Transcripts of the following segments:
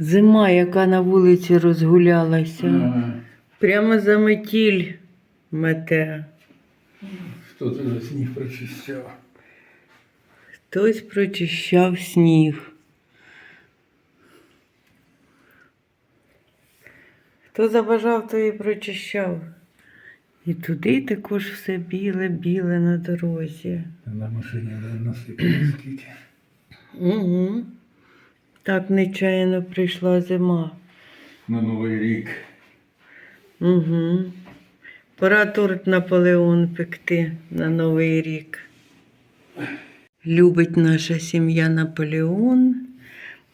Зима, яка на вулиці розгулялася. Ага. Прямо за метіль мете. Хто це за сніг прочищав? Хтось прочищав сніг. Хто забажав, то і прочищав. І туди також все біле-біле на дорозі. На машині насипали скільки. Угу. Так нечаянно прийшла зима. На Новий рік. Угу. Пора торт Наполеон пекти на Новий рік. Любить наша сім'я Наполеон.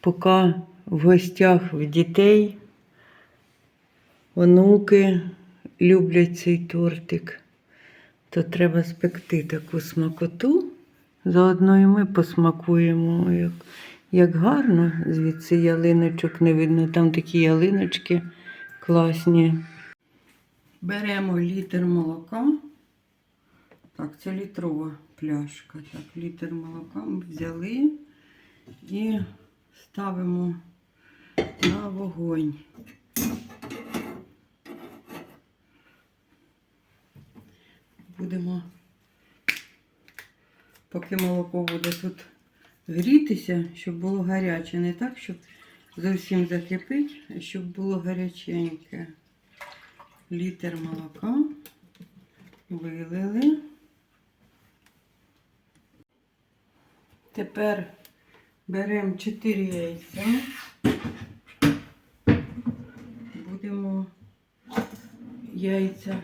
Поки в гостях в дітей онуки люблять цей тортик, то треба спекти таку смакоту. Заодно і ми посмакуємо, як, як гарно. Звідси ялиночок не видно. Там такі ялиночки класні. Беремо літр молока. Так, це літрова пляшка. Так, літр молока ми взяли і ставимо на вогонь. Будемо, поки молоко буде тут грітися, щоб було гаряче, не так, щоб зовсім закипить, а щоб було гаряченьке літр молока вилили. Тепер беремо 4 яйця. Будемо яйця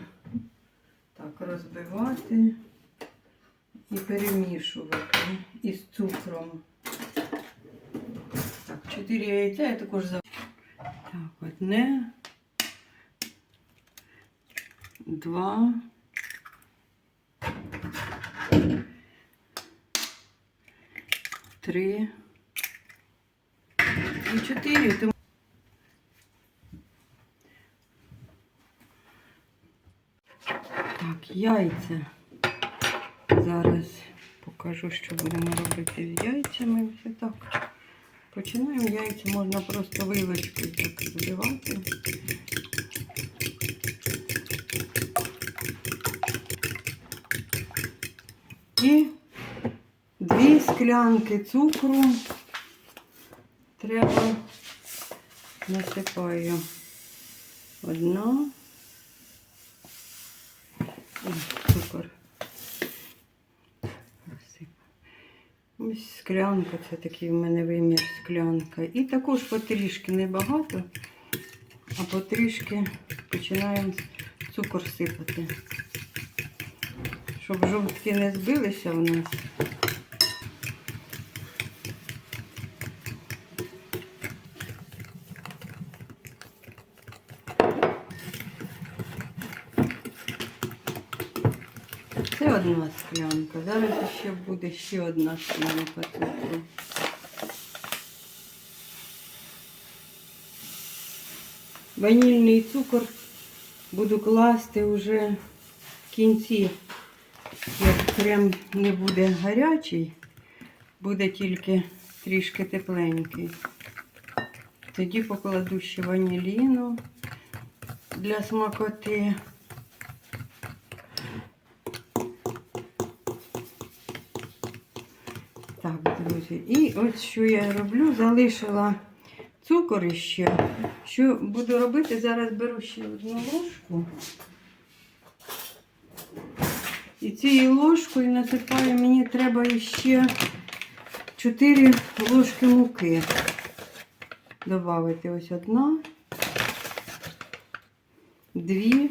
так розбивати і перемішувати із цукром. Так, 4 яйця я також за. Так, одне два, три і чотири. Тому- Так, яйця. Зараз покажу, що будемо робити з яйцями. Все так. Починаємо яйця, можна просто вилочкою так збивати. І дві склянки цукру треба насипаю. Одна. О, цукор. Насипаю. Ось склянка, це такий в мене вимір склянка. І також потрішки небагато, а потрішки починаємо цукор сипати щоб жовтки не збилися в нас. Це одна склянка. Зараз ще буде ще одна склянка цукру. Ванільний цукор буду класти вже в кінці як крем не буде гарячий, буде тільки трішки тепленький. Тоді покладу ще ваніліну для смакоти. Так, друзі, і ось що я роблю, залишила цукор іще. Що буду робити? Зараз беру ще одну ложку. І цією ложкою насипаю, мені треба ще 4 ложки муки. Добавити ось одна, дві.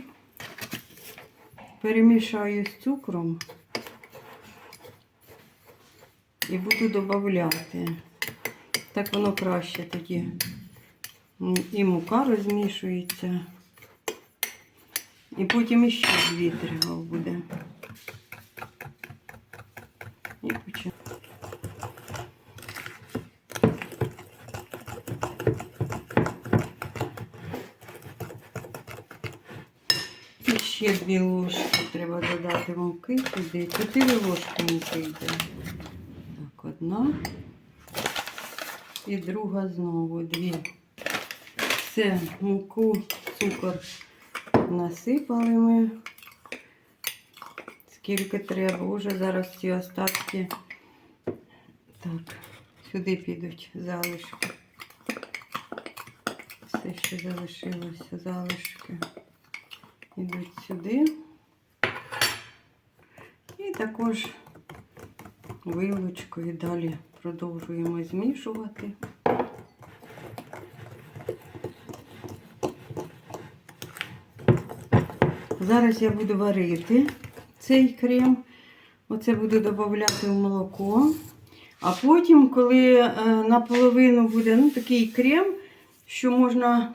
Перемішаю з цукром і буду додавати. Так воно краще тоді. І мука розмішується. І потім іще дві треба буде. І почав. Ще дві ложки треба додати муки туди. Чотири ложки муки йде. Одна. І друга знову дві. Все, муку, цукор насипали ми. Скільки треба. Уже зараз ці остатки. Так, сюди підуть залишки. Все, що залишилося, залишки. Йдуть сюди. І також вилочкою далі продовжуємо змішувати. Зараз я буду варити цей крем. Оце буду додавати в молоко. А потім, коли е, наполовину буде ну, такий крем, що можна,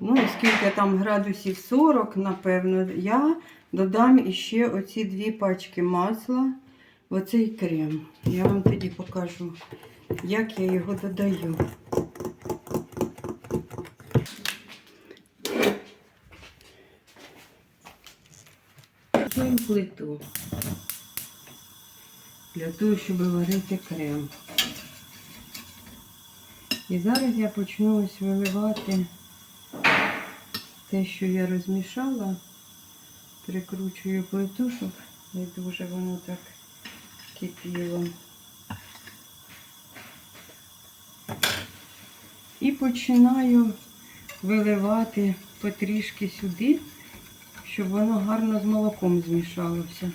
ну, скільки там градусів 40, напевно, я додам іще оці дві пачки масла оцей крем. Я вам тоді покажу, як я його додаю. Готуємо плиту для того, щоб варити крем. І зараз я почну ось виливати те, що я розмішала, прикручую плиту, щоб не дуже воно так кипіло. І починаю виливати потрішки сюди, щоб воно гарно з молоком змішалося.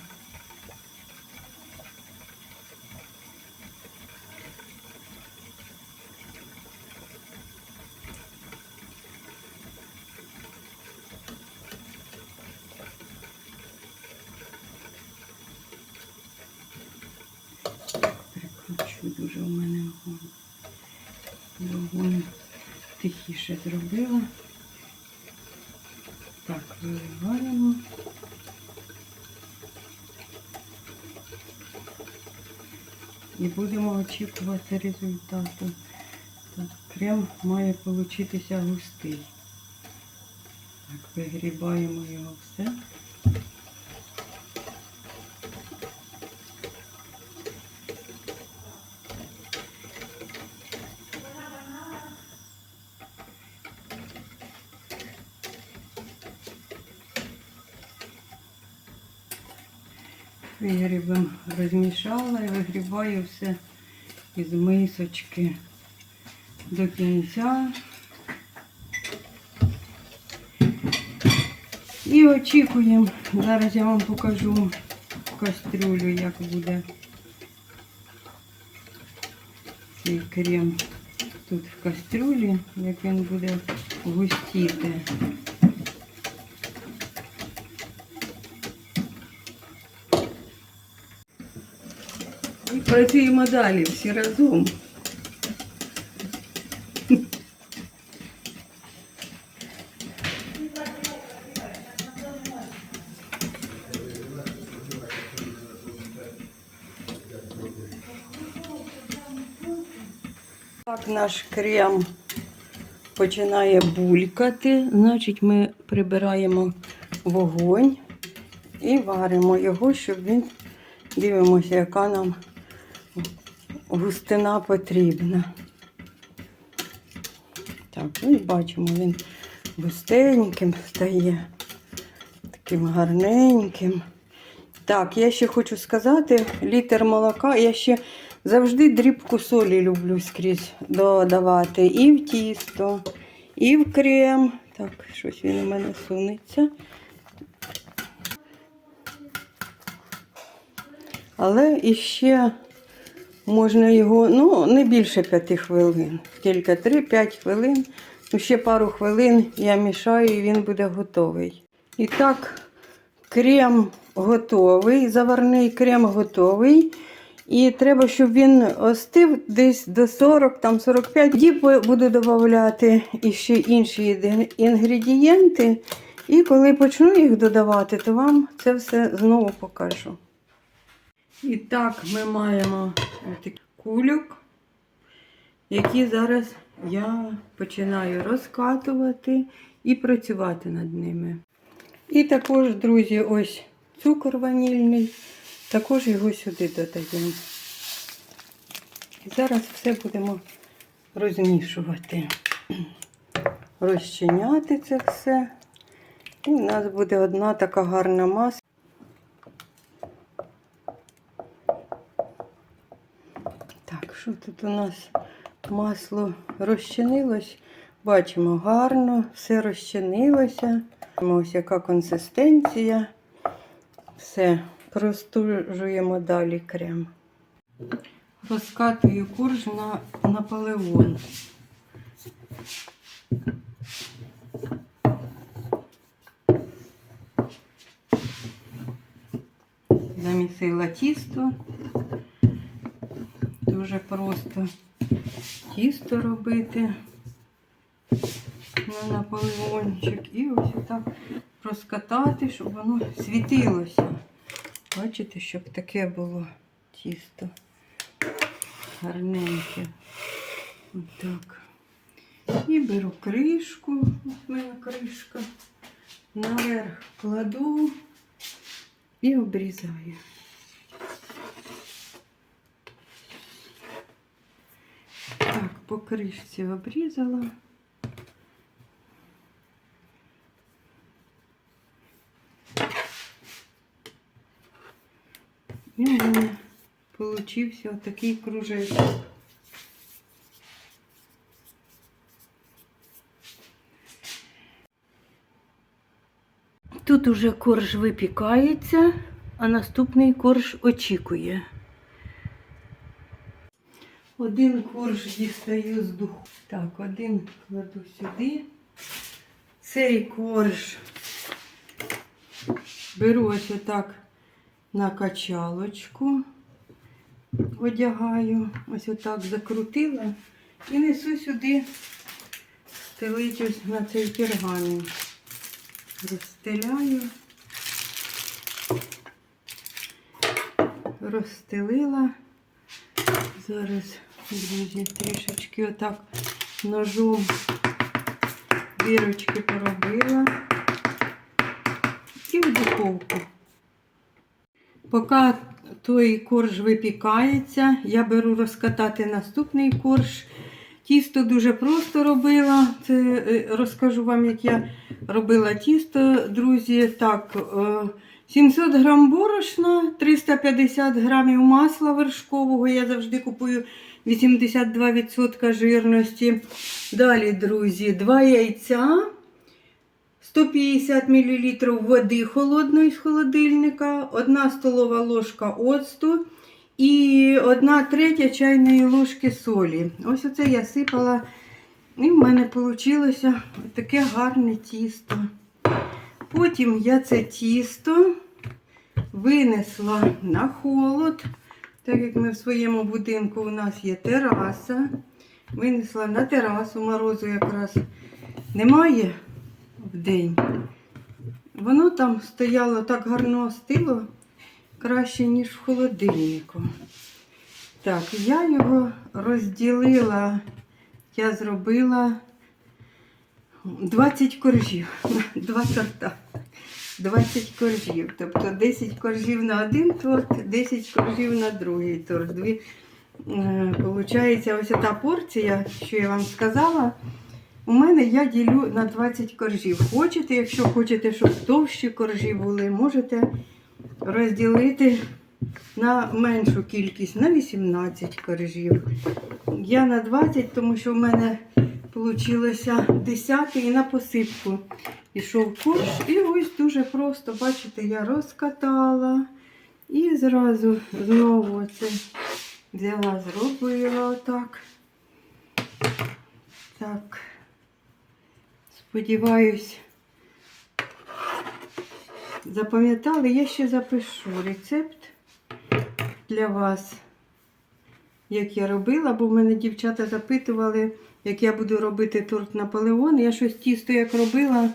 Прикручу дуже у мене огонь. Вогонь тихіше зробила. Так, виливаємо. І будемо очікувати результату. Так, крем має получитися густий. Так, вигрібаємо його все. Вигрібом розмішала і вигрібаю все із мисочки до кінця. І очікуємо. Зараз я вам покажу кастрюлю, як буде цей крем тут в кастрюлі, як він буде густіти. Працюємо далі всі разом. Так, наш крем починає булькати, значить ми прибираємо вогонь і варимо його, щоб він дивимося, яка нам густина потрібна. Так, ну і бачимо, він густеньким стає, таким гарненьким. Так, я ще хочу сказати, літр молока, я ще завжди дрібку солі люблю скрізь додавати. І в тісто, і в крем. Так, щось він у мене сунеться. Але іще можна його, ну, не більше 5 хвилин, тільки 3-5 хвилин. Ну, ще пару хвилин я мішаю і він буде готовий. І так, крем готовий, заварний крем готовий. І треба, щоб він остив десь до 40, там 45. Тоді буду додавати ще інші інгредієнти. І коли почну їх додавати, то вам це все знову покажу. І так ми маємо такий кульок, які зараз я починаю розкатувати і працювати над ними. І також, друзі, ось цукор ванільний, також його сюди додаємо. І зараз все будемо розмішувати. розчиняти це все. І в нас буде одна така гарна маса. Так, що тут у нас масло розчинилось? Бачимо, гарно, все розчинилося. Ось яка консистенція. Все, простужуємо далі крем. Розкатую корж на Наполеон. Замісила тісто. Дуже просто тісто робити на наполеончик. І ось отак розкатати, щоб воно світилося. Бачите, щоб таке було тісто. Гарненьке. Отак. І беру кришку. Ось в мене кришка. Наверх кладу і обрізаю. Так, по кришці обрізала. І в мене получився отакий кружечок. Тут уже корж випікається, а наступний корж очікує. Один корж дістаю з духу. Так, один кладу сюди. Цей корж беру ось отак на качалочку, одягаю, ось отак закрутила і несу сюди стелить на цей пергамент. Розстеляю. Розстелила. Зараз, друзі, трішечки отак ножом дірочки поробила. І в духовку. Поки той корж випікається, я беру розкатати наступний корж. Тісто дуже просто робила. Це е, розкажу вам, як я робила тісто, друзі. Так, е, 700 грам борошна, 350 грамів масла вершкового. Я завжди купую 82% жирності. Далі, друзі, 2 яйця. 150 мл води холодної з холодильника, 1 столова ложка оцту і 1 третя чайної ложки солі. Ось оце я сипала, і в мене вийшло таке гарне тісто. Потім я це тісто винесла на холод, так як ми в своєму будинку у нас є тераса. Винесла на терасу, морозу якраз немає в день. Воно там стояло так гарно остило, краще, ніж в холодильнику. Так, я його розділила, я зробила 20 коржів, два торта. 20 коржів. Тобто 10 коржів на один торт, 10 коржів на другий торт. Дві, е, Получається, ось та порція, що я вам сказала. У мене я ділю на 20 коржів. Хочете, якщо хочете, щоб товщі коржі були, можете розділити на меншу кількість, на 18 коржів. Я на 20, тому що в мене вийшло 10 і на посипку пішов корж. І ось дуже просто, бачите, я розкатала і зразу знову це взяла, зробила отак. Так. Сподіваюсь, запам'ятали, я ще запишу рецепт для вас, як я робила, бо в мене дівчата запитували, як я буду робити торт Наполеон. Я щось тісто як робила,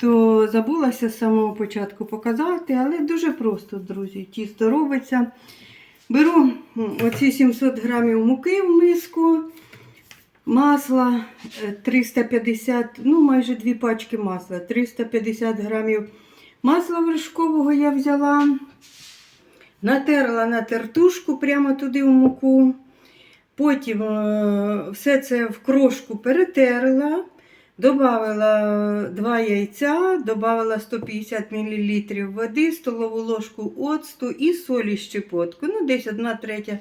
то забулася з самого початку показати, але дуже просто, друзі, тісто робиться. Беру оці 700 грамів муки в миску. Масла е, 350, ну майже дві пачки масла, 350 грамів масла вершкового я взяла, натерла на тертушку прямо туди в муку. Потім е, все це в крошку перетерла, додала 2 яйця, додала 150 мл води, столову ложку оцту і солі щепотку. Ну, десь 1 третя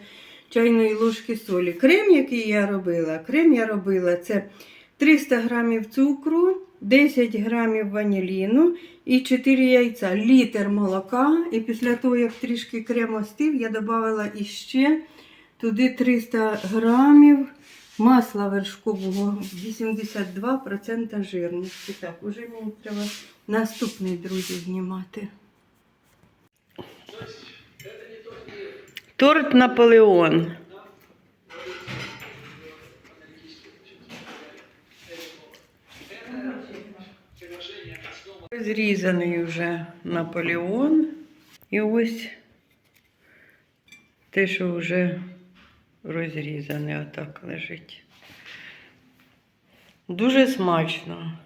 чайної ложки солі. Крем, який я робила, крем я робила це 300 грамів цукру, 10 грамів ваніліну і 4 яйця, літр молока. І після того, як трішки крем остив, я додала іще туди 300 грамів масла вершкового 82% жирності. Так, уже мені треба наступний, друзі, знімати. Торт Наполеон. Зрізаний вже Наполеон. І ось те, що вже розрізане, отак лежить. Дуже смачно.